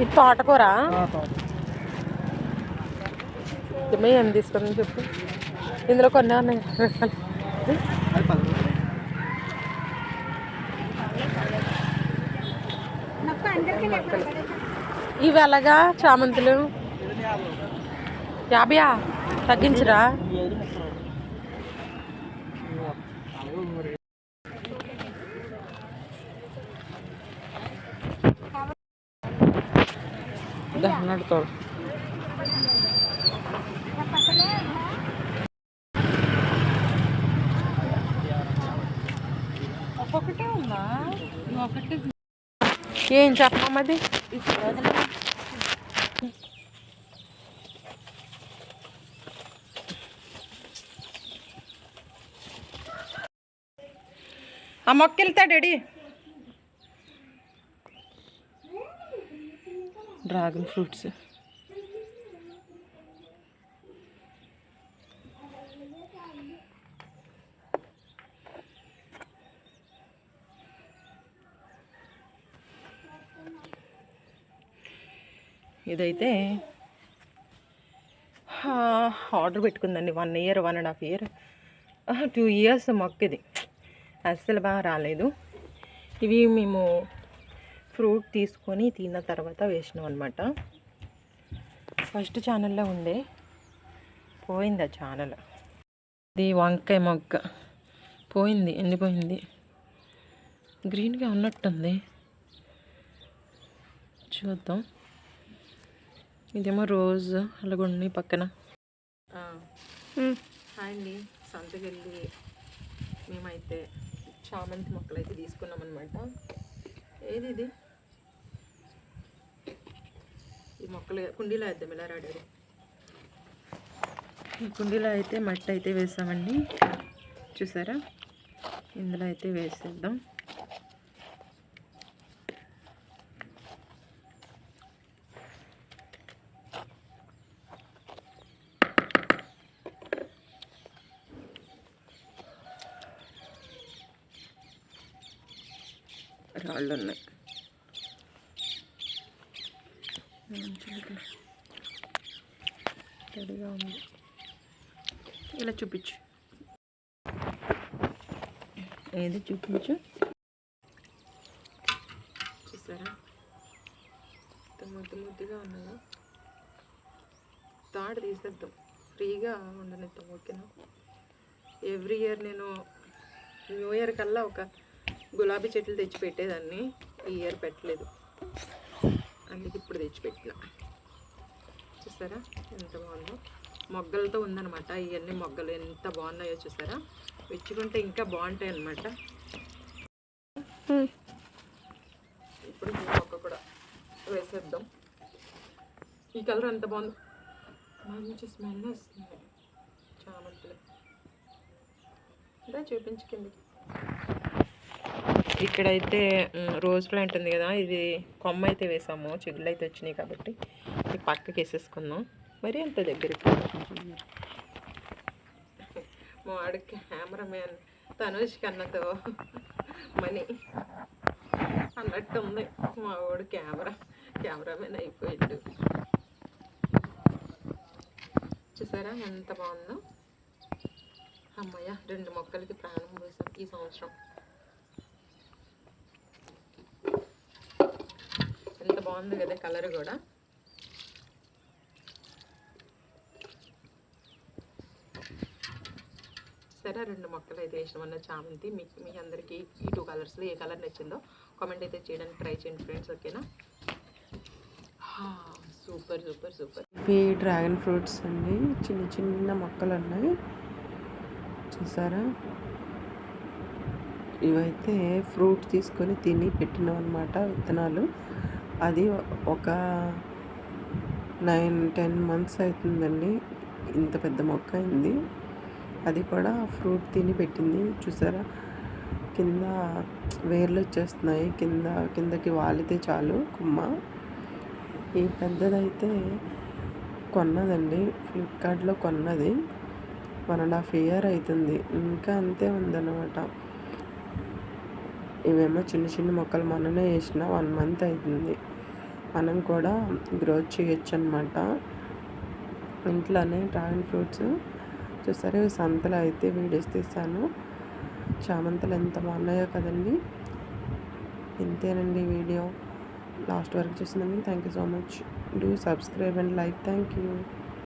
ఇది తోటకూర. ఏమో ఏం తీసుకుందని చెప్పు. ఇందులో కొన్ని ఉన్నాయి. ఇవి ఎలాగా చామంతులు? యాభయా? తగ్గించరా? ఈ ఐదు ముప్పై అలాగే మరి నడుతాడు ఒక్కొక్కటే ఉందా ఒకటి ఏం చెప్పమది ఆ మొక్క డ్రాగన్ ఫ్రూట్స్. ఇదైతే order పెట్టుకుందండి. One year one and half year. Two years మొక్క ఇది అస్సలు బాగా రాలేదు. ఇవి మేము ఫ్రూట్ తీసుకొని తిన్న తర్వాత వేసినాం అనమాట ఫస్ట్ ఛానల్లో ఉండే. పోయింది ఆ ఛానల్. ఇది వంకాయ మొగ్గ. పోయింది. ఎండిపోయింది గ్రీన్గా ఉన్నట్టుంది. చూద్దాం. ఇదేమో రోజ్ అలాగ ఉన్నాయి పక్కన హాయ్ అండి. సంతకెళ్ళి మేమైతే చామంతి మొక్కలు అయితే తీసుకున్నాం అనమాట ఏది ఇది ఈ మొక్కలు కుండీలో వేద్దాం ఇలా రాడారు? ఈ కుండీలో అయితే మట్టి అయితే వేసామండి. చూసారా? ఇందులో అయితే వేసేద్దాం. రాళ్ళు ఉన్నాయి రెడీగా తడిగా ఉంది. ఇలా చూపించు. ఏది చూపించు? చూసారా? ఇంత ముద్దు ముద్దుగా ఉన్నదా? తాడు తీసేద్దాం. ఫ్రీగా ఉండనిద్దాం ఓకేనా? ఎవ్రీ ఇయర్ నేను న్యూ ఇయర్ కల్లా ఒక గులాబీ చెట్లు తెచ్చి పెట్టేదాన్ని. ఈ ఇయర్ పెట్టలేదు. ఇట్లా. చూసారా ఎంత బాగుందో. మొగ్గలతో ఉందన్నమాట. ఇవన్నీ మొగ్గలు ఎంత బాగున్నాయో చూసారా విచ్చుకుంటే ఇంకా బాగుంటాయి అనమాట ఇప్పుడు మొక్క కూడా వేసేద్దాం. ఈ కలర్ ఎంత బాగుంది? మంచి స్మెల్ వస్తుంది. చామంతులు అంటే చూపించు కిందకి. ఇక్కడైతే మ్, రోజ్ ప్లాంట్ ఉంది కదా ఇది కొమ్మ అయితే వేసాము చిగుళ్ళు అయితే వచ్చినాయి కాబట్టి పక్కకి వేసేసుకుందాం. మరి అంత దగ్గరికి మా వాడు కెమెరామ్యాన్ తనుష్ కన్నతో మనీ అన్నట్టు ఉంది. మా వాడు కెమెరా కెమెరామెన్ అయిపోయాడు. చూసారా ఎంత బాగుందో? అమ్మయ్య రెండు మొక్కలకి ప్రాణం పోసాం ఈ సంవత్సరం ఎంత బాగుంది కదా కలర్ కూడా. సరే రెండు మొక్కలు అయితే వేసిన వల్ల చామంతి. మీకు మీ అందరికీ ఈ టూ కలర్స్లో ఏ కలర్ నచ్చిందో కామెంట్ అయితే చేయడానికి ట్రై చేయండి ఫ్రెండ్స్ ఓకేనా సూపర్ సూపర్ సూపర్ ఇవి డ్రాగన్ ఫ్రూట్స్ అండి. చిన్న చిన్న మొక్కలు ఉన్నాయి. చూసారా? ఇవైతే ఫ్రూట్ తీసుకొని తిని పెట్టినాం అనమాట విత్తనాలు. అది ఒక నైన్ టెన్ మంత్స్ అవుతుందండి ఇంత పెద్ద మొక్క అయింది. అది కూడా ఫ్రూట్ తిని పెట్టింది. చూసారా? కింద వేర్లు వచ్చేస్తున్నాయి. కింద కిందకి వాలితే చాలు కుమ్మ. ఈ పెద్దదైతే కొన్నదండి. ఫ్లిప్కార్ట్లో కొన్నది. వన్ అండ్ హాఫ్ ఇయర్ అవుతుంది. ఇంకా అంతే ఉందన్నమాట. ఇవేమో చిన్న చిన్న మొక్కలు మొన్ననే వేసిన వన్ మంత్ అవుతుంది. మనం కూడా గ్రోత్ చేయొచ్చు అనమాట ఇంట్లోనే డ్రాగన్ ఫ్రూట్స్. చూసారు ఇవి సంతలో అయితే వీడియోస్ తీసాను చామంతులు ఎంత బాగున్నాయో కదండి. ఇంతేనండి వీడియో. లాస్ట్ వరకు చూసినందుకు thank you so much. Do subscribe and like. Thank you